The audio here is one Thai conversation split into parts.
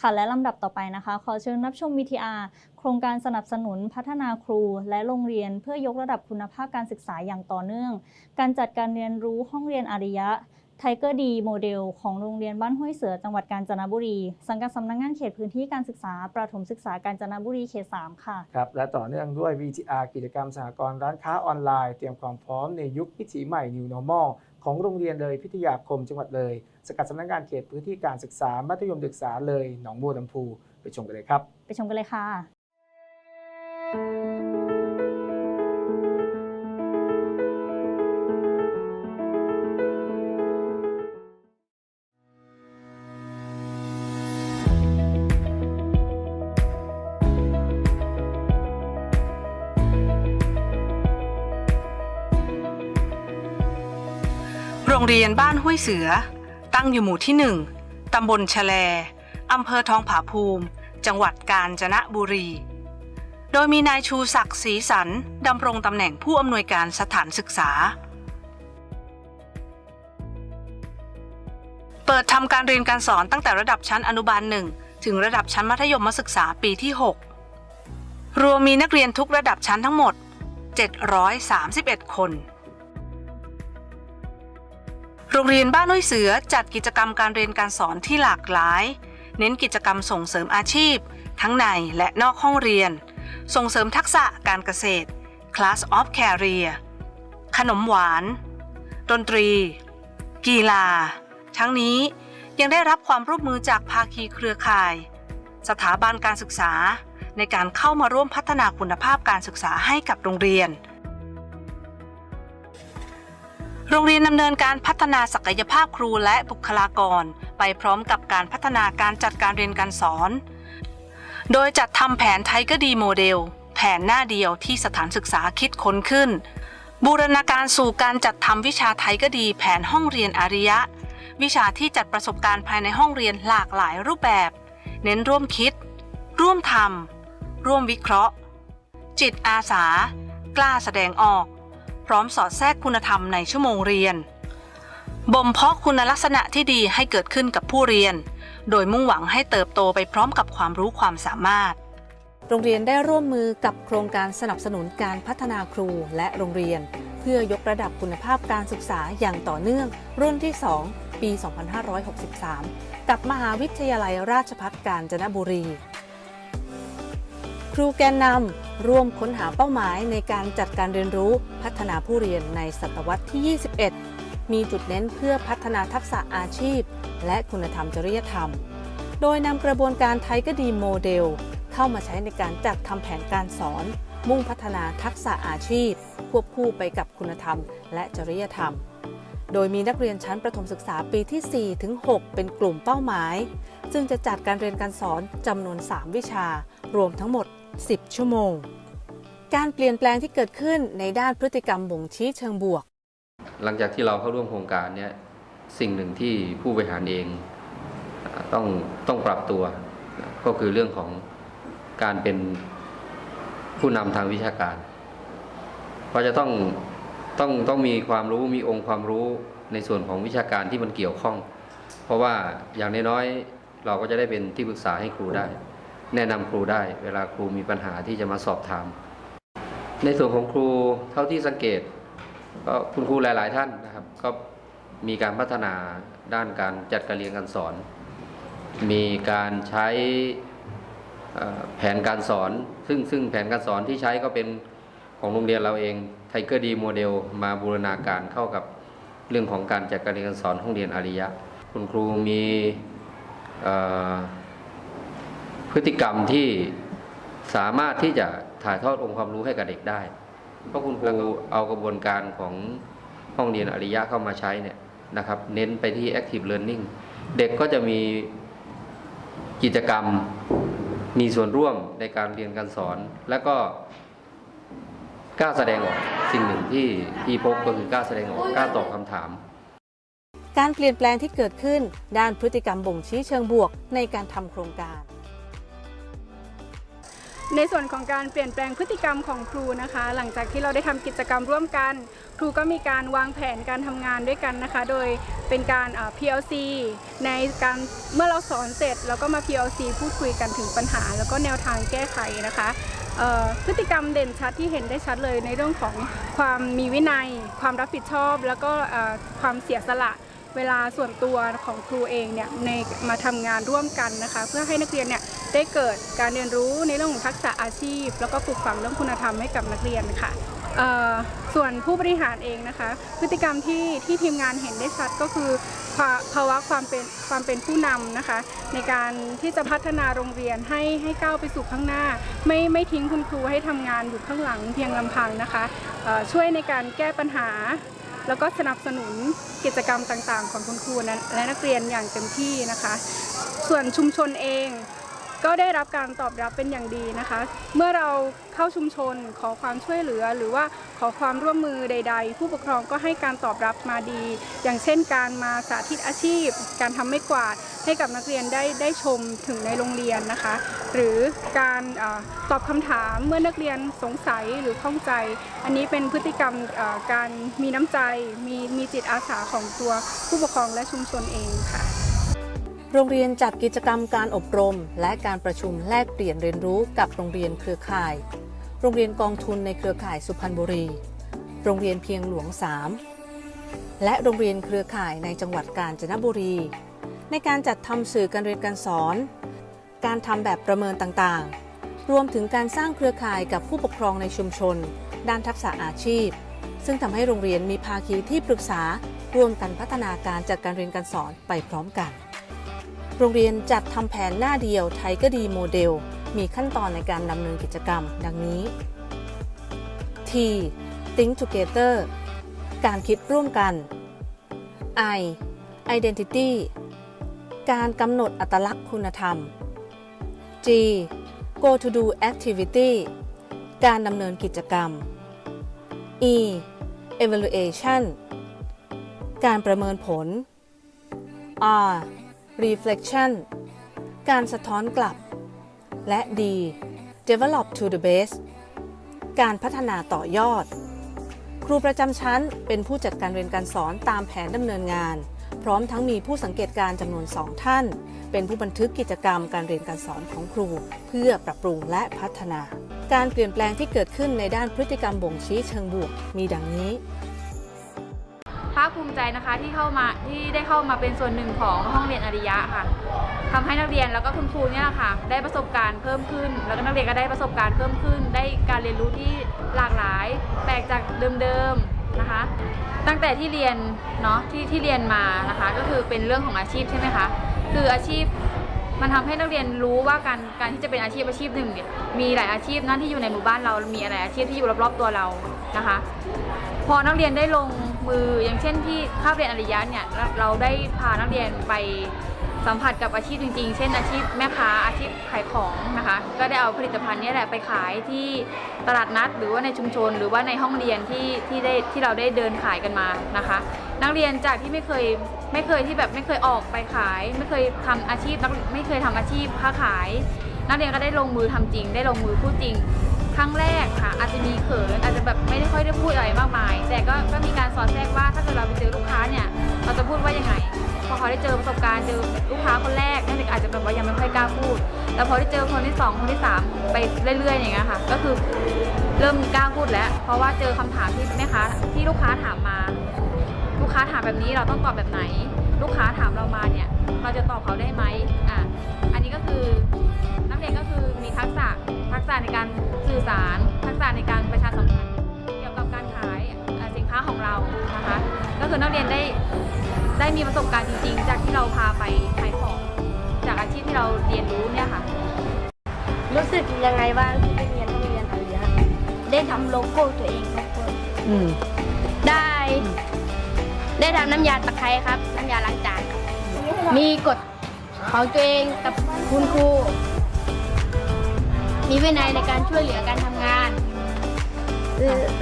ค่ะและลำดับต่อไปนะคะ ขอเชิญรับชม VTR โครงการสนับสนุนพัฒนาครูและโรงเรียนเพื่อยกระดับคุณภาพการศึกษาอย่างต่อเนื่อง การจัดการเรียนรู้ห้องเรียนอาริยะไทเกอร์ดีโมเดลของโรงเรียนบ้านห้วยเสือจังหวัดกาญจนบุรี สังกัดสำนักงานเขตพื้นที่การศึกษา ประถมศึกษากาญจนบุรีเขต 3 ค่ะ ครับ และต่อเนื่องด้วย VTR กิจกรรมสหกรณ์ร้านค้าออนไลน์ เตรียมความพร้อมในยุควิถีใหม่ New Normal ของโรงเรียนเลยพิทยาคมจังหวัดเลย สกัดสำนักงานเขตพื้นที่การศึกษามัธยมศึกษาเลยหนองบัวลำพูไปชมกันเลยครับ ไปชมกันเลยค่ะ เรียนบ้านห้วยเสือ ตั้งอยู่หมู่ที่1ตำบลแฉลอำเภอทองผาภูมิ จังหวัดกาญจนบุรี โดยมีนายชูศักดิ์ศรีสันดำรงตำแหน่งผู้อำนวยการสถานศึกษา เปิดทำการเรียนการสอนตั้งแต่ระดับชั้นอนุบาลหนึ่งถึงระดับชั้นมัธยมศึกษาปีที่ 6 รวมมีนักเรียนทุกระดับชั้นทั้งหมด 731 คน โรงเรียนบ้านห้วยเสือจัดกิจกรรมการเรียนการสอนที่หลากหลาย เน้นกิจกรรมส่งเสริมอาชีพ ทั้งในและนอกห้องเรียน ส่งเสริมทักษะการเกษตร Class of Career ขนมหวาน ดนตรี กีฬา ทั้งนี้ยังได้รับความร่วมมือจากภาคีเครือข่าย สถาบันการศึกษาในการเข้ามาร่วมพัฒนาคุณภาพการศึกษาให้กับโรงเรียน โรงเรียนดำเนินการพัฒนาศักยภาพครูและบุคลากร ไปพร้อมกับการพัฒนาการจัดการเรียนการสอน โดยจัดทำแผนไทเกอร์ดีโมเดล แผนหน้าเดียวที่สถานศึกษาคิดค้นขึ้น บูรณาการสู่การจัดทำวิชาไทเกอร์ดีแผนห้องเรียนอาริยะ วิชาที่จัดประสบการณ์ภายในห้องเรียนหลากหลายรูปแบบ เน้นร่วมคิด ร่วมทำร่วมวิเคราะห์ จิตอาสา กล้าแสดงออก พร้อมสอดแทรกคุณธรรมในชั่วโมงเรียน บ่มเพาะคุณลักษณะที่ดีให้เกิดขึ้นกับผู้เรียน โดยมุ่งหวังให้เติบโตไปพร้อมกับความรู้ความสามารถ โรงเรียนได้ร่วมมือกับโครงการสนับสนุนการพัฒนาครูและโรงเรียน เพื่อยกระดับคุณภาพการศึกษาอย่างต่อเนื่อง รุ่นที่ 2 ปี 2563 กับมหาวิทยาลัยราชภัฏกาญจนบุรี ครูแกนนำร่วมค้นหาเป้าหมายในการจัดการเรียนรู้พัฒนาผู้เรียนในศตวรรษที่ 21 มีจุดเน้นเพื่อพัฒนาทักษะอาชีพ และคุณธรรมจริยธรรม โดยนำกระบวนการไทยก็ดีโมเดล เข้ามาใช้ในการจัดทำแผนการสอน มุ่งพัฒนาทักษะอาชีพ ควบคู่ไปกับคุณธรรม และจริยธรรม โดยมีนักเรียนชั้นประถมศึกษาปีที่ 4 ถึง 6 เป็นกลุ่มเป้าหมายซึ่งจะจัดการเรียนการสอนจำนวน 3 วิชา รวมทั้งหมด 10 ชั่วโมง การเปลี่ยนแปลงที่เกิดขึ้นในด้านพฤติกรรมบ่งชี้เชิงบวก หลังจากที่เราเข้าร่วมโครงการเนี่ยสิ่งหนึ่งที่ผู้บริหารเองต้องต้องปรับตัว ก็คือเรื่องของการเป็นผู้นำทางวิชาการเพราะจะต้องต้องต้องมีความรู้มีองค์ความรู้ในส่วนของวิชาการที่มันเกี่ยวข้อง เพราะว่าอย่างน้อยๆเราก็จะได้เป็นที่ปรึกษาให้ครูได้ แนะนำครูได้ เวลาครูมีปัญหาที่จะมาสอบถาม ในส่วนของครูเท่าที่สังเกต ก็คุณครูหลาย ๆ ท่านนะครับ ก็มีการพัฒนาด้านการจัดการเรียนการสอน มีการใช้แผนการสอน ซึ่งซึ่งแผนการสอนที่ใช้ก็เป็นของโรงเรียนเราเองไทเกอร์ดีโมเดลมาบูรณาการเข้ากับเรื่องของการจัดการเรียนการสอนห้องเรียนอาริยะ คุณครูมี พฤติกรรมที่สามารถที่จะถ่ายทอดองค์ความรู้ให้กับเด็กได้ เพราะคุณครูเอากระบวนการของห้องเรียนอริยะเข้ามาใช้เนี่ยนะครับ เน้นไปที่ active learning เด็กก็จะมีกิจกรรมมีส่วนร่วมในการเรียนการสอน แล้วก็กล้าแสดงออกสิ่งหนึ่งที่ที่พบก็คือกล้าแสดงออกกล้าตอบคำถาม การเปลี่ยนแปลงที่เกิดขึ้นด้านพฤติกรรมบ่งชี้เชิงบวกในการทำโครงการ ในส่วนของการเปลี่ยนแปลงพฤติกรรมของครูนะคะ หลังจากที่เราได้ทำกิจกรรมร่วมกัน ครูก็มีการวางแผนการทำงานด้วยกันนะคะ โดยเป็นการ PLC ในการเมื่อเราสอนเสร็จแล้วก็มา PLC พูดคุยกันถึงปัญหา แล้วก็แนวทางแก้ไขนะคะพฤติกรรมเด่นชัดที่เห็นได้ชัดเลยในเรื่องของความมีวินัย ความรับผิดชอบ แล้วก็ความเสียสละเวลาส่วนตัวของครูเองเนี่ยในมาทำงานร่วมกันนะคะ เพื่อให้นักเรียนเนี่ย ได้เกิดการเรียนรู้ในเรื่องของทักษะอาชีพ แล้วก็ปลูกฝังเรื่องคุณธรรมให้กับนักเรียนค่ะส่วนผู้บริหารเองนะคะ พฤติกรรมที่ที่ทีมงานเห็นได้ชัดก็คือภาวะความเป็นความเป็นผู้นำนะคะ ในการที่จะพัฒนาโรงเรียนให้ให้ก้าวไปสู่ข้างหน้า ไม่ไม่ทิ้งคุณครูให้ทำงานอยู่ข้างหลังเพียงลำพังนะคะช่วยในการแก้ปัญหา แล้วก็สนับสนุนกิจกรรมต่างๆ ของคุณครูและนักเรียนอย่างเต็มที่นะคะ ส่วนชุมชนเอง ก็ได้รับการตอบรับเป็นอย่างดีนะคะ เมื่อเราเข้าชุมชนขอความช่วยเหลือ หรือว่าขอความร่วมมือใด ๆ ผู้ปกครองก็ให้การตอบรับมาดี อย่างเช่นการมาสาธิตอาชีพ การทำไม่กวาดให้กับนักเรียนได้ได้ชมถึงในโรงเรียนนะคะ หรือการอตอบคำถามเมื่อนักเรียนสงสัยหรือข้องใจ อันนี้เป็นพฤติกรรมการมีน้ำใจมีมีจิตอาสาของตัวผู้ปกครองและชุมชนเองค่ะ โรงเรียนจัดกิจกรรมการอบรม และการประชุมแลกเปลี่ยนเรียนรู้กับโรงเรียนเครือข่าย โรงเรียนกองทุนในเครือข่ายสุพรรณบุรี โรงเรียนเพียงหลวง 3 และโรงเรียนเครือข่ายในจังหวัดกาญจนบุรี ในการจัดทำสื่อการเรียนการสอน การทำแบบประเมินต่างๆ รวมถึงการสร้างเครือข่ายกับผู้ปกครองในชุมชน ด้านทักษะอาชีพ ซึ่งทำให้โรงเรียนมีภาคีที่ปรึกษาร่วมกันพัฒนาการจัดการเรียนการสอนไปพร้อมกัน โรงเรียนจัดทำแผนหน้าเดียวไทยก็ดีโมเดล มีขั้นตอนในการดำเนินกิจกรรม ดังนี้ T Think Together การคิดร่วมกัน I Identity การกำหนดอัตลักษณ์คุณธรรม G Go to do activity การดำเนินกิจกรรม E Evaluation การประเมินผล R reflection การสะท้อนกลับ และ D develop to the best การพัฒนาต่อยอด ครูประจำชั้นเป็นผู้จัดการเรียนการสอนตามแผนดำเนินงาน พร้อมทั้งมีผู้สังเกตการจำนวนสองท่าน เป็นผู้บันทึกกิจกรรมการเรียนการสอนของครู เพื่อปรับปรุงและพัฒนา การเปลี่ยนแปลงที่เกิดขึ้นในด้านพฤติกรรมบ่งชี้เชิงบวก มีดังนี้าคภูมิใจนะคะที่เข้ามาที่ได้เข้ามาเป็นส่วนหนึ่งของห้องเรียนอริยะค่ะทำให้นักเรียนแล้วก็คุณครูเนี่ยค่ะ ได้ประสบการณ์เพิ่มขึ้น แล้วก็นักเรียนก็ได้ประสบการณ์เพิ่มขึ้น ได้การเรียนรู้ที่หลากหลายแตกจากเดิมๆนะคะ ตั้งแต่ที่เรียนเนาะที่ที่เรียนมานะคะ ก็คือเป็นเรื่องของอาชีพใช่ไหมคะคืออาชีพมันทำให้นักเรียนรู้ว่าการการที่จะเป็นอาชีพอาชีพหนึ่งเนี่ยมีหลายอาชีพนั่นที่อยู่ในหมู่บ้านเรา มีอะไรอาชีพที่อยู่รอบๆตัวเรานะคะ พอนักเรียนได้ลง มืออย่างเช่นที่คาบเรียนอริยะเนี่ยเราได้พานักเรียนไปสัมผัสกับอาชีพจริงๆ เช่นอาชีพแม่ค้าอาชีพขายของนะคะ ก็ได้เอาผลิตภัณฑ์นี้แหละไปขายที่ตลาดนัด หรือว่าในชุมชน หรือว่าในห้องเรียนที่ที่ได้ที่เราได้เดินขายกันมานะคะ นักเรียนจากที่ไม่เคยไม่เคยที่แบบไม่เคยออกไปขาย ไม่เคยทำอาชีพนักไม่เคยทำอาชีพค้าขาย นักเรียนก็ได้ลงมือทำจริง ได้ลงมือพูดจริง ครั้งแรกค่ะ อาจจะมีเขินอาจจะแบบไม่ได้ค่อยได้พูดอะไรมากมาย แต่ก็ก็มีการสอนแทรกว่าถ้าเกิดเราไปเจอลูกค้าเนี่ยเราจะพูดว่ายังไงพอเขาได้เจอประสบการณ์เจอลูกค้าคนแรกนักเรียนอาจจะแบบว่ายังไม่ค่อยกล้าพูด แต่พอได้เจอคนที่สองคนที่สามไปเรื่อยๆ อย่างเงี้ยค่ะ ก็คือเริ่มกล้าพูดแล้ว เพราะว่าเจอคำถามที่แม่ค้าที่ลูกค้าถามมา ลูกค้าถามแบบนี้เราต้องตอบแบบไหน ลูกค้าถามเรามาเนี่ย เราจะตอบเขาได้ไหมอะอันนี้ก็คือ ทักษะทักษะในการสื่อสาร ทักษะในการประชาสัมพันธ์เกี่ยวกับการขายเอ่อสินค้าของเรานะคะก็คือนักเรียนได้ได้มีประสบการณ์จริง ๆ จากที่เราพาไปขายของจากอาชีพที่เราเรียนรู้เนี่ยค่ะ รู้สึกยังไงบ้างที่ได้เรียนโรงเรียนอริยะได้ทำโลโก้ตัวเองครับผมอืมได้ ได้ทำน้ำยาตะไคร้ครับ น้ำยาล้างจานครับมีกฎของตัวเองกับคุณครู มีวินัยในการช่วยเหลือการทำงาน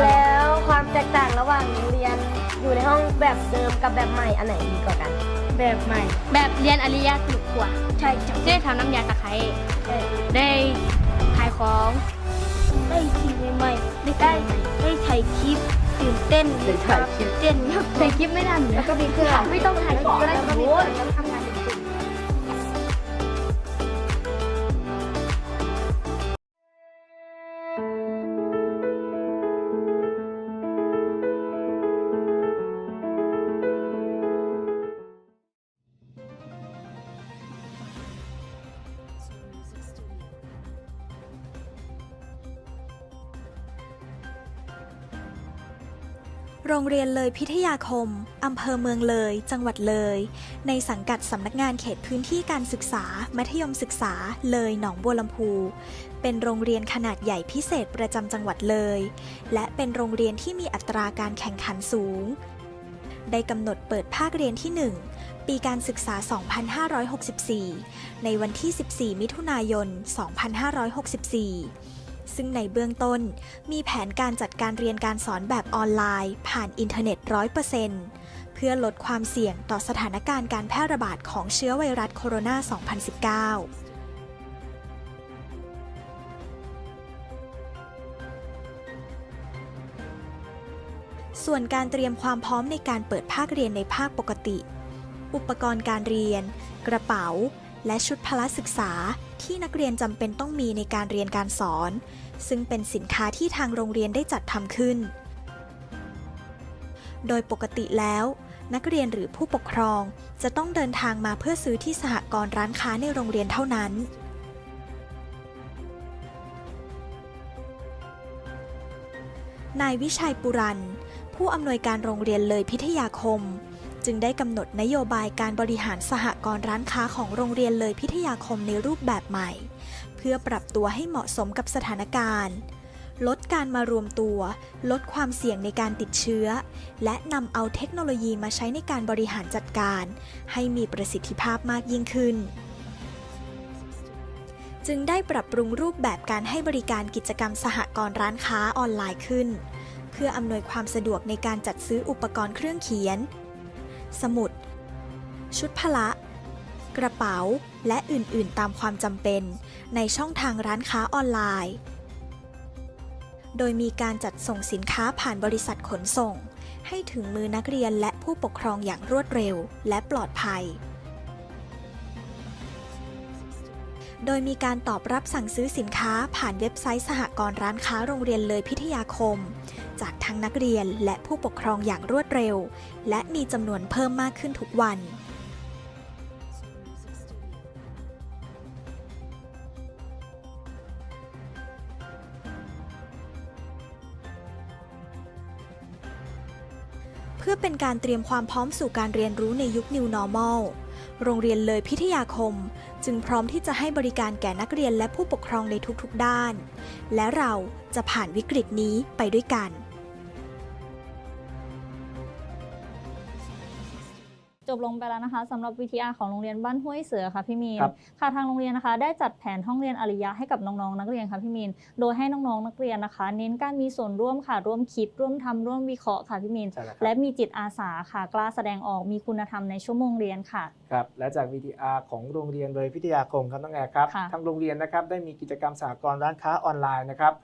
แล้วความแตกต่างระหว่างเรียนอยู่ในห้องแบบเดิมกับแบบใหม่อันไหนดีกว่ากัน แบบใหม่ แบบเรียนอริยะสนุกกว่า ใช่ได้ทำน้ำยาตะไคร้ได้ขายของ ได้สิ่งใหม่ๆได้ได้ได้ถ่ายคลิปตื่นเต้นได้ถ่ายคลิปเต้นครับถ่ายคลิปไม่ทันแล้วก็มีเครื่องไม่ต้องถ่ายคลิปก็ได้แล้วก็มีโอ้เพื่อนแล้วทำงาน รงเรียนเลยพิทยาคม อำเภอเมืองเลย จังหวัดเลย ในสังกัดสำนักงานเขตพื้นที่การศึกษา มัธยมศึกษา เลยหนองบัวลำพู เป็นโรงเรียนขนาดใหญ่พิเศษประจำจังหวัดเลย และเป็นโรงเรียนที่มีอัตราการแข่งขันสูง ได้กำหนดเปิดภาคเรียนที่ 1 ปีการศึกษา 2564 ในวันที่ 14 มิถุนายน 2564 ซึ่งในเบื้องต้นมีแผนการจัดการเรียนการสอนแบบออนไลน์ ผ่านอินเทอร์เน็ต100%เพื่อลดความเสี่ยงต่อสถานการณ์การแพร่ระบาดของเชื้อไวรัสโคโรนา 2019ส่วนการเตรียมความพร้อมในการเปิดภาคเรียนในภาคปกติ อุปกรณ์การเรียน กระเป๋า และชุดพละศึกษา ที่นักเรียนจำเป็นต้องมีในการเรียนการสอน ซึ่งเป็นสินค้าที่ทางโรงเรียนได้จัดทำขึ้น โดยปกติแล้ว นักเรียนหรือผู้ปกครองจะต้องเดินทางมาเพื่อซื้อที่สหกรณ์ร้านค้าในโรงเรียนเท่านั้นนายวิชัยปุรัน ผู้อำนวยการโรงเรียนเลยพิทยาคม จึงได้กำหนดนโยบายการบริหารสหกรณ์ร้านค้าของโรงเรียนเลยพิทยาคมในรูปแบบใหม่ เพื่อปรับตัวให้เหมาะสมกับสถานการณ์ ลดการมารวมตัว ลดความเสี่ยงในการติดเชื้อ และนำเอาเทคโนโลยีมาใช้ในการบริหารจัดการ ให้มีประสิทธิภาพมากยิ่งขึ้นจึงได้ปรับปรุงรูปแบบการให้บริการกิจกรรมสหกรณ์ร้านค้าออนไลน์ขึ้น เพื่ออำนวยความสะดวกในการจัดซื้ออุปกรณ์เครื่องเขียน สมุด ชุดพละ กระเป๋า และอื่นๆ ตามความจำเป็น ในช่องทางร้านค้าออนไลน์ โดยมีการจัดส่งสินค้าผ่านบริษัทขนส่ง ให้ถึงมือนักเรียนและผู้ปกครองอย่างรวดเร็วและปลอดภัย โดยมีการตอบรับสั่งซื้อสินค้าผ่านเว็บไซต์สหกรณ์ร้านค้าโรงเรียนเลยพิทยาคม จากทั้งนักเรียนและผู้ปกครองอย่างรวดเร็ว และมีจำนวนเพิ่มมากขึ้นทุกวันเพื่อเป็นการเตรียมความพร้อมสู่การเรียนรู้ในยุค New Normal โรงเรียนเลยพิทยาคม จึงพร้อมที่จะให้บริการแก่นักเรียนและผู้ปกครองในทุกๆด้าน และเราจะผ่านวิกฤตนี้ไปด้วยกัน จบลงไปแล้วนะคะสำหรับ VTR ของโรงเรียนบ้านห้วยเสือค่ะพี่มีนครับ ค่ะทางโรงเรียนนะคะ ได้จัดแผนห้องเรียนอริยะให้กับน้องๆนักเรียนค่ะพี่มีนโดยให้น้องๆนักเรียนนะคะ เน้นการมีส่วนร่วมค่ะร่วมคิด ร่วมทำร่วมวิเคราะห์ค่ะพี่มีน ใช่แล้วครับและมีจิตอาสาค่ะกล้าแสดงออกมีคุณธรรมในชั่วโมงเรียนค่ะ ครับ และจาก VTR ของโรงเรียนเลยพิทยาคมครับน้องแอร์ครับค่ะ ทางโรงเรียนนะครับได้มีกิจกรรมสหกรณ์ร้านค้าออนไลน์นะครับ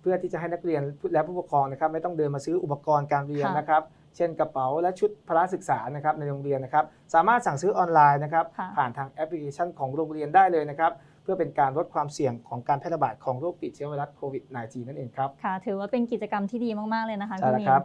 เพื่อที่จะให้นักเรียนและผู้ปกครองนะครับ ไม่ต้องเดินมาซื้ออุปกรณ์การเรียนค่ะนะครับ เช่นกระเป๋าและชุดพละศึกษานะครับในโรงเรียนนะครับ สามารถสั่งซื้อออนไลน์นะครับค่ะ ผ่านทางแอปพลิเคชันของโรงเรียนได้เลยนะครับ เพื่อเป็นการลดความเสี่ยงของการแพร่ระบาดของโรคติดเชื้อไวรัสโควิด -19 นั่นเองครับ ค่ะ ถือว่าเป็นกิจกรรมที่ดีมาก ๆ เลยนะคะใช่พี่แล้วมีครันบ